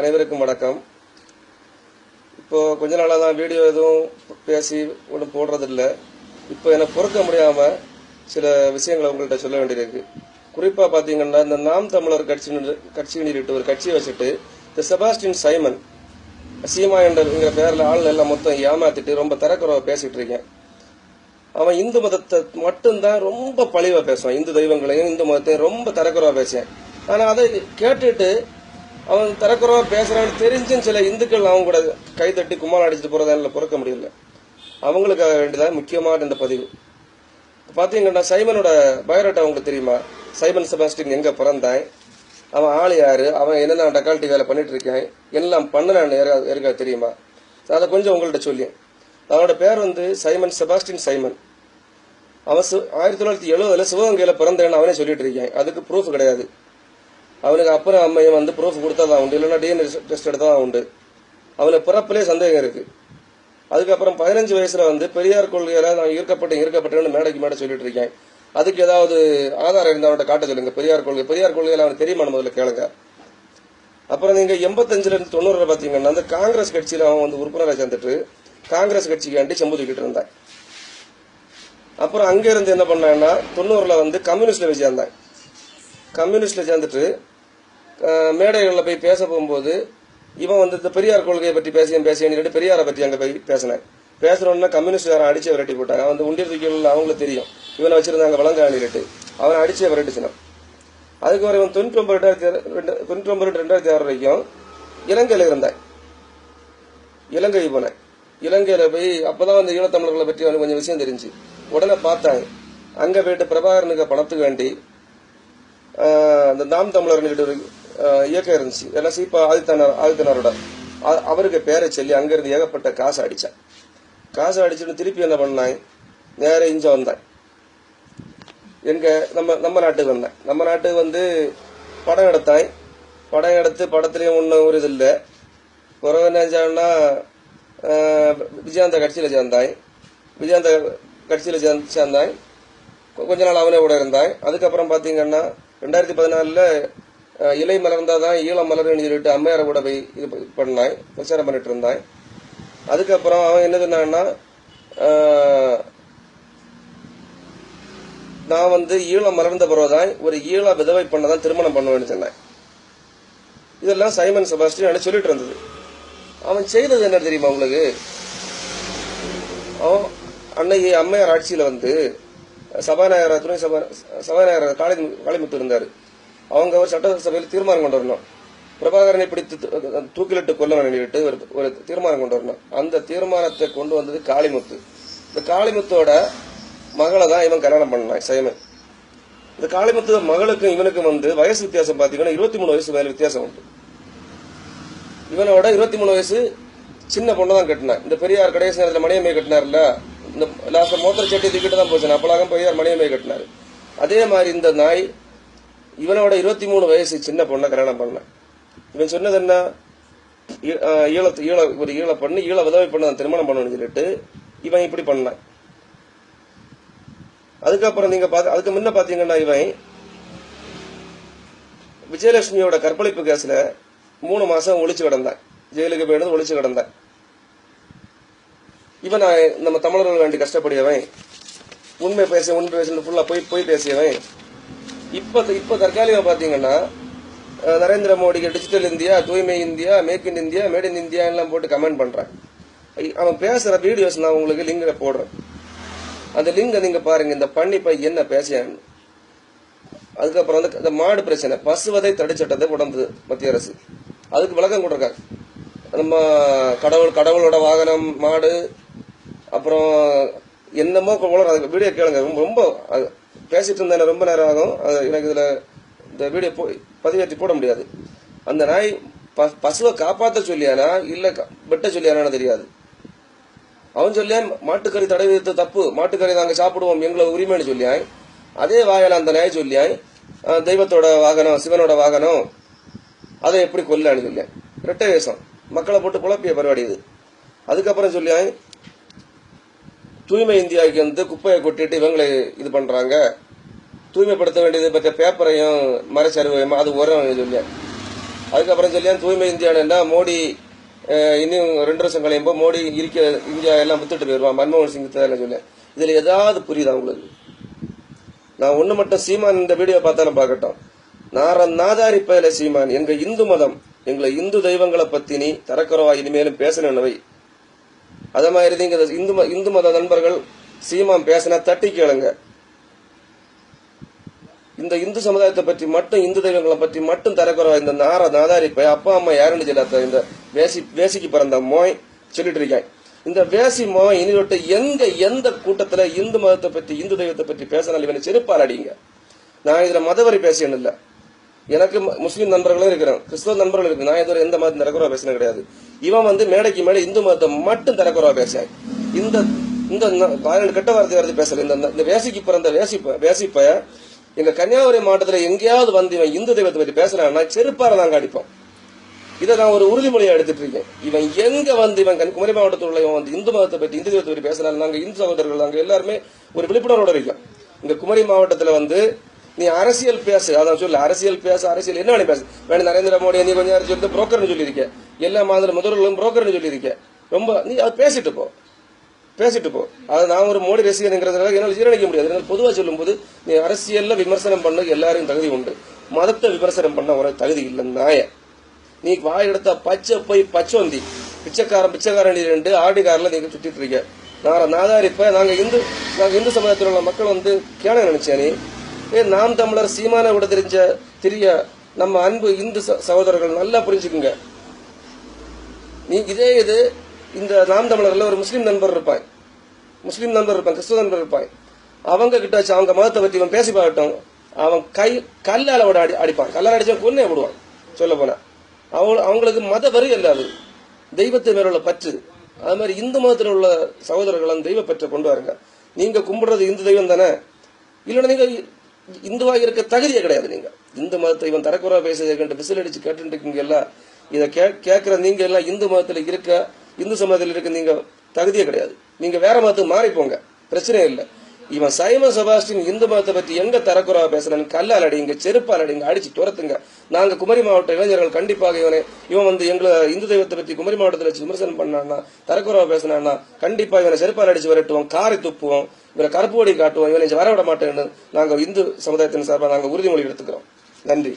அனைவருக்கும் வணக்கம். இப்போ கொஞ்ச நாளாக தான் வீடியோ எதுவும் பேசி ஒன்றும் போடுறதில்ல. இப்போ என்னை பொறுக்க முடியாமல் சில விஷயங்களை உங்கள்கிட்ட சொல்ல வேண்டியிருக்கு. குறிப்பாக பார்த்தீங்கன்னா இந்த நாம் தமிழர் கட்சி கட்சியினிட்டு ஒரு கட்சியை வச்சுட்டு இந்த செபாஸ்டின் சைமன் சீமா என்ற பேரில் ஆள் எல்லாம் மொத்தம் ஏமாத்திட்டு ரொம்ப தரக்குறவை பேசிகிட்டு இருக்கேன். அவன் இந்து மதத்தை மட்டும்தான் ரொம்ப பழிவாக பேசுவான். இந்து தெய்வங்களையும் இந்து மதத்தையும் ரொம்ப தரக்குறவாக பேசுவேன். ஆனால் அதை கேட்டுட்டு அவன் தரக்குறவா பேசுறான்னு தெரிஞ்சும் சில இந்துக்கள் அவங்க கூட கை தட்டி கும்மாலம் அடிச்சுட்டு போறதால பிறக்க முடியல. அவங்களுக்காக வேண்டியதான் முக்கியமான இந்த பதிவு. பார்த்தீங்கன்னா சைமனோட பயோடேட்டா அவங்களுக்கு தெரியுமா? சைமன் செபாஸ்டின் எங்கே பிறந்தான் அவன் ஆள் யாரு? அவன் என்னென்ன டக்கால்ட்டி வேலை பண்ணிட்டு இருக்கேன் எல்லாம் பண்ணனான்னு இருக்கா தெரியுமா? அதை கொஞ்சம் உங்கள்கிட்ட சொல்லி. அவனோட பேர் வந்து சைமன் செபாஸ்டின் சைமன். அவன் சு ஆயிரத்தி தொள்ளாயிரத்தி எழுபதுல சிவகங்கையில் பிறந்தேன்னு அவனே சொல்லிட்டு இருக்கேன். அதுக்கு ப்ரூஃப் கிடையாது. அவனுக்கு அப்புறம் அம்மையும் வந்து ப்ரூஃப் கொடுத்தா தான் உண்டு. இல்லைன்னா டிஎன்ஏ டெஸ்ட் எடுத்தா தான் உண்டு. அவனுக்கு பிறப்பிலே சந்தேகம் இருக்குது அதுக்கப்புறம் பதினஞ்சு வயசில் வந்து பெரியார் கொள்கையில் நான் ஈர்க்கப்பட்டேன் ஈர்க்கப்பட்டேன்னு மேடைக்கு மேடை சொல்லிட்டு இருக்கேன். அதுக்கு ஏதாவது ஆதாரம் இருந்தால் அவன்கிட்ட காட்ட சொல்லுங்க. பெரியார் கொள்கை பெரியார் கொள்கையில் அவனுக்கு தெரியுமா முதல்ல கேளுங்க. அப்புறம் நீங்கள் எண்பத்தஞ்சிலேருந்து தொண்ணூறில் தொண்ணூறுல அந்த காங்கிரஸ் கட்சியில் அவன் வந்து உறுப்பினராக சேர்ந்துட்டு காங்கிரஸ் கட்சிக்காண்டி செம்பு தூக்கிட்டு இருந்தான். அப்புறம் அங்கேருந்து என்ன பண்ணான்னா தொண்ணூறில் வந்து கம்யூனிஸ்டில் போய் சேர்ந்தான் சேர்ந்துட்டு மேடைகளில் போய் பேச போகும்போது இவன் வந்து இந்த பெரியார் கொள்கையை பற்றி பேசியும் பேசியும் சொல்லிட்டு பெரியாரை பற்றி அங்கே போய் பேசினேன். பேசுகிறோன்னா கம்யூனிஸ்ட் யாரும் அடிச்சு விரட்டி போட்டாங்க. அவன் வந்து தூக்கிகள் அவங்களுக்கு தெரியும். இவனை வச்சிருந்தாங்க வளங்காணிட்டு அவனை அடிச்சே விரட்டிச்சினான் அதுக்கு வரை இவன் தொண்ணூற்றி ஒன்பது ரெண்டாயிரத்தி ஆறு- ரெண்டு- தொண்ணூற்றி ஒன்பது ரெண்டாயிரத்தி ஆறு வரைக்கும் இலங்கையில் இருந்தான். இலங்கை போனேன். இலங்கையில் போய் அப்பதான் வந்து ஈழத்தமிழர்களை பற்றி அவனுக்கு கொஞ்சம் விஷயம் தெரிஞ்சு. உடனே பார்த்தாங்க. அங்கே போயிட்டு பிரபாகரனுக்கு பணத்துக்கு வேண்டி அந்த நாம் தமிழர்னு ஒரு இயக்கம் இருந்துச்சு. எல்லாம் சீப்பா ஆதித்தனார் ஆதித்தனாரோட. அவருக்கு பேரை சொல்லி அங்கேருந்து ஏகப்பட்ட காசு அடித்தான் காசு அடிச்சுட்டு திருப்பி என்ன பண்ணான் நேர இஞ்ச வந்தேன். எங்கள் நம்ம நம்ம நாட்டுக்கு வந்தேன். நம்ம நாட்டுக்கு வந்து படம் எடுத்தாய். படம் எடுத்து படத்துலேயும் ஒன்றும் ஒரு இது இல்லை. பிறகு என்ன செஞ்சான்னா விஜயாந்த கட்சியில் சேர்ந்தாய். விஜயாந்த கட்சியில் சேர்ந்து சேர்ந்தாய். கொஞ்ச நாள் அவனே கூட இருந்தாய். அதுக்கப்புறம் பார்த்தீங்கன்னா ரெண்டாயிரத்தி பதினாலில் இலை மலர்ந்தாதான் ஈழம் மலர்னு சொல்லிட்டு அம்மையாரை கூட போய் இது பண்ணாய் பண்ணான் பிரச்சாரம் பண்ணிட்டு இருந்தான் அதுக்கப்புறம் அவன் என்ன சொன்னான்னா நான் வந்து ஈழம் மலர்ந்த பிறகுதான் ஒரு ஈழ விதவை பண்ணதான் திருமணம் பண்ணுவேன்னு சொன்னேன் இதெல்லாம் சைமன் செபாஸ்டின் சொல்லிட்டு இருந்தது. அவன் செய்தது என்ன தெரியுமா உங்களுக்கு? அவன் அன்னைக்கு அம்மையார் ஆட்சியில் வந்து சபாநாயகர் துணை சபா சபாநாயகர் காளி காளிமுத்து இருந்தாரு. அவங்க ஒரு சட்டசபையில் தீர்மானம் கொண்டு வரணும். பிரபாகரனை பிடித்து தூக்கிலிட்டு கொல்ல வேண்டிட்டு ஒரு ஒரு தீர்மானம் கொண்டு வரணும். அந்த தீர்மானத்தை கொண்டு வந்தது காளிமுத்து. இந்த காளிமுத்தோட மகளை தான் இவன் கல்யாணம் பண்ணான் சைமன் இந்த காளிமுத்து மகளுக்கும் இவனுக்கும் வந்து வயசு வித்தியாசம் பார்த்தீங்கன்னா இருபத்தி மூணு வயசு மேல வித்தியாசம் உண்டு. இவனோட இருபத்தி மூணு வயசு சின்ன பொண்ணை தான் கட்டினேன். இந்த பெரியார் கடைசி நேரத்தில் மணியம்மை கட்டினார்ல இந்த லாஸ்ட் மோத்திர சட்டி தூக்கிட்டு தான் போச்சு அப்பலாக பெரியார் மணியம்மை கட்டினாரு. அதே மாதிரி இந்த நாய் இவனோட இருபத்தி மூணு வயசு சின்ன பொண்ணை கல்யாணம் பண்ணேன் இவன் சொன்னது என்ன? ஈழ ஈழத்து ஈழ ஒரு ஈழ பண்ணி ஈழ விதவை பண்ண நான் திருமணம் பண்ணணும்னு சொல்லிட்டு இவன் இப்படி பண்ணான் அதுக்கப்புறம் நீங்க பாத்து அதுக்கு முன்ன பாத்தீங்கன்னா இவன் விஜயலட்சுமியோட கற்பழிப்பு கேஸ்ல மூணு மாசம் ஒளிச்சு கிடந்தான். ஜெயிலுக்கு போயிருந்து ஒளிச்சு கிடந்தான். இவன் நம்ம தமிழர்கள் வேண்டி கஷ்டப்படியவன். உண்மை பேச உண்மை பேச ஃபுல்லா போய் போய் பேசியவன். இப்போ இப்போ தற்காலிகமா பார்த்தீங்கன்னா நரேந்திர மோடிக்கு டிஜிட்டல் இந்தியா தூய்மை India make in India made in India எல்லாம் போட்டு கமெண்ட் பண்ணுறான் அவன் பேசுகிற வீடியோஸ் நான் உங்களுக்கு லிங்கில் போடுறேன். அந்த லிங்கை நீங்கள் பாருங்கள் இந்த பண்ணி பை என்ன பேசியான்னு அதுக்கப்புறம் வந்து இந்த மாடு பிரச்சனை பசுவதை தடுச்சட்டத்தை கொண்டது மத்திய அரசு. அதுக்கு விளக்கம் கொடுக்காங்க நம்ம கடவுள் கடவுளோட வாகனம் மாடு அப்புறம் என்னமோ உலகம் அதுக்கு வீடியோ கேளுங்க. ரொம்ப ரொம்ப அது பேசிட்டு இருந்தேன் ரொம்ப நேரம் ஆகும். எனக்கு இதில் இந்த வீடியோ போ பதிவேற்றி போட முடியாது. அந்த நாய் ப- பசுவை காப்பாற்ற சொல்லியானா இல்லை க- வெட்ட சொல்லியானான்னு தெரியாது. அவன் சொல்லியான் மாட்டுக்கறி தடை விதித்த தப்பு. மாட்டுக்கறி நாங்கள் சாப்பிடுவோம். எங்களை உரிமைன்னு சொல்லியான். அதே வாயால் அந்த நாய் சொல்லியான். தெய்வத்தோட வாகனம் சிவனோட வாகனம் அதை எப்படி கொல்லான்னு சொல்லியான். ரெட்டை வேஷம். மக்களை போட்டு குழப்பிய பரவாடி இது. அதுக்கப்புறம் சொல்லியான் தூய்மை இந்தியாவுக்கு வந்து குப்பையை கொட்டிட்டு இவங்களை இது பண்ணுறாங்க தூய்மைப்படுத்த வேண்டியது பற்றிய பேப்பரையும் மரச்சருவையும் அது உரம் சொல்லியான் அதுக்கப்புறம் சொல்லியா தூய்மை இந்தியான்னா மோடி இன்னும் ரெண்டு வருஷம் கழியும்போது மோடி இருக்க இந்தியா எல்லாம் வித்துட்டு போயிடுவான். மன்மோகன் சிங் தான் சொல்லி. இதில் ஏதாவது புரியுதா உங்களுக்கு? நான் ஒன்று மட்டும் சீமான் இந்த வீடியோ பார்த்தாலும் பார்க்கட்டும். நாரன் நாதாரி பயல சீமான். எங்கள் இந்து மதம் எங்களை இந்து தெய்வங்களை பற்றி நீ தரக்குறவா இனிமேலும் பேசணுவை அதே மாதிரி இங்கே இந்து இந்து மத நண்பர்கள் சீமான் பேசினா தட்டி கேளுங்க. இந்த இந்து சமுதாயத்தை பற்றி மட்டும் இந்து தெய்வங்களை பற்றி மட்டும் தரக்குறவா இந்த நார நாதாரி பய அப்பா அம்மா யாருன்னு சொல்லாத இந்த வேசி வேசிக்கு பிறந்த மோய் சொல்லிட்டு இருக்கேன் இந்த வேசி மோய் இனிதொட்டு எங்க எந்த கூட்டத்தில் இந்து மதத்தை பற்றி இந்து தெய்வத்தை பற்றி பேசினாலும் இவனை செருப்பால் அடிங்க. நான் இதில் மதவரி பேசியன் இல்லை. எனக்கு முஸ்லீம் நண்பர்களும் இருக்கிறான் கிறிஸ்தவ நண்பர்கள் இருக்கு. நான் இதுவரை எந்த மதம் தரக்குறவா பேசினது கிடையாது. இவன் வந்து மேடைக்கு மேடை இந்து மதத்தை மட்டும் தரக்குறவா பேசாய் இந்த இந்த ந- கெட்ட வார்த்தை வருது பேசல. இந்த இந்த வேசிக்கு பிறந்த வேசி வேசிப்ப எங்க கன்னியாகுமரி மாவட்டத்துல எங்கேயாவது வந்து இவன் இந்து தெய்வத்தை பற்றி பேசுறான்னா செருப்பார நாங்கள் அடிப்போம் இதை நான் ஒரு உறுதிமொழியை எடுத்துட்டு இருக்கேன். இவன் எங்க வந்து இவன் கன்னியாகுமரி குமரி மாவட்டத்தில் உள்ள இவன் வந்து இந்து மதத்தை பற்றி இந்து தெய்வத்தை பற்றி பேசினாலும் நாங்க இந்து சகோதரர்கள் நாங்க எல்லாருமே ஒரு விழிப்புணர்வோட இருக்கோம். இங்க குமரி மாவட்டத்துல வந்து நீ அரசியல் பேசு. அதான் சொல்லு அரசியல் பேச அரசியல். என்ன பேசு. வேணும் நரேந்திர மோடி நீ கொஞ்ச நேரம் சொல்லி புரோக்கர்னு சொல்லியிருக்க. எல்லா மாதிரி முதல்வர்களும் புரோக்கர்னு சொல்லியிருக்க. ரொம்ப நீ அதை பேசிட்டு போ. பேசிட்டு போ. அதை நான் ஒரு மோடி ரசிகனுங்கிறதுனால என்னால் ஜீரணிக்க முடியாது. என்னால் பொதுவாக சொல்லும்போது நீ அரசியலில் விமர்சனம் பண்ண எல்லாரையும் தகுதி உண்டு. மதத்தை விமர்சனம் பண்ண ஒரு தகுதி இல்லை நாய நீ வாய் எடுத்த பச்சை போய் பச்சோந்தி. பிச்சைக்காரன் பிச்சைக்காரன் ரெண்டு ஆடி காரில் சுற்றிட்டு சுத்திட்டு இருக்க? நான் நாதாரிப்ப நாங்கள் இந்து நாங்கள் இந்து சமுதாயத்தில் உள்ள மக்கள் வந்து கேன நினைச்சேன். நீ ஏ நாம் தமிழர் சீமான விட தெரிஞ்ச தெரிய நம்ம அன்பு இந்து ச- சகோதரர்கள் நல்லா புரிஞ்சுக்குங்க. நீ இதே இது இந்த நாம் தமிழர்ல ஒரு முஸ்லீம் நண்பர் இருப்பான். முஸ்லீம் நண்பர் இருப்பான் கிறிஸ்துவ நண்பர் இருப்பான். அவங்க கிட்ட வச்சு அவங்க மதத்தை பத்தி இவன் பேசி பார்க்கட்டும். அவன் கை கல்லால விட அடி அடிப்பான். கல்லால் அடிச்சவன் கொன்னே விடுவான் சொல்ல போனா. அவங்க அவங்களுக்கு மத வரி அல்ல அது தெய்வத்தை மேல உள்ள பற்று. அது மாதிரி இந்து மதத்தில் உள்ள சகோதரர்கள் அந்த தெய்வ பற்றை கொண்டு வாருங்க. நீங்க கும்பிடுறது இந்து தெய்வம் தானே. இல்லைன்னா நீங்க இந்துவாக இருக்க தகுதியே கிடையாது நீங்க. இந்து மதத்தை இவன் தரக்குறா பேசுறதை பிசில் விசில் அடிச்சு கேட்டு இருக்கீங்க எல்லாம் இதை கே கேட்குற நீங்க எல்லாம் இந்து மதத்துல இருக்க இந்து சமூகத்தில் இருக்க நீங்க தகுதியே கிடையாது. நீங்க வேற மதத்துக்கு மாறி போங்க இல்லை. இவன் சைம செபாஸ்டின் இந்து மதத்தை பற்றி எங்க தரக்குறவா பேசுறான்னு கல்லால் அடிங்க செருப்பால் அடிங்க அடிச்சு துரத்துங்க. நாங்க குமரி மாவட்ட இளைஞர்கள் கண்டிப்பாக இவனை இவன் வந்து எங்களை இந்து தெய்வத்தை பற்றி குமரி மாவட்டத்தில் வச்சு விமர்சனம் பண்ணான்னா தரக்குறவா பேசினான்னா கண்டிப்பா இவனை செருப்பால் அடிச்சு விரட்டுவோம் காரை துப்புவோம் இவரை கருப்பு கொடி காட்டுவோம் இவனை வர விட மாட்டேன்னு நாங்க இந்து சமுதாயத்தின் சார்பாக நாங்க உறுதிமொழி எடுத்துக்கிறோம். நன்றி.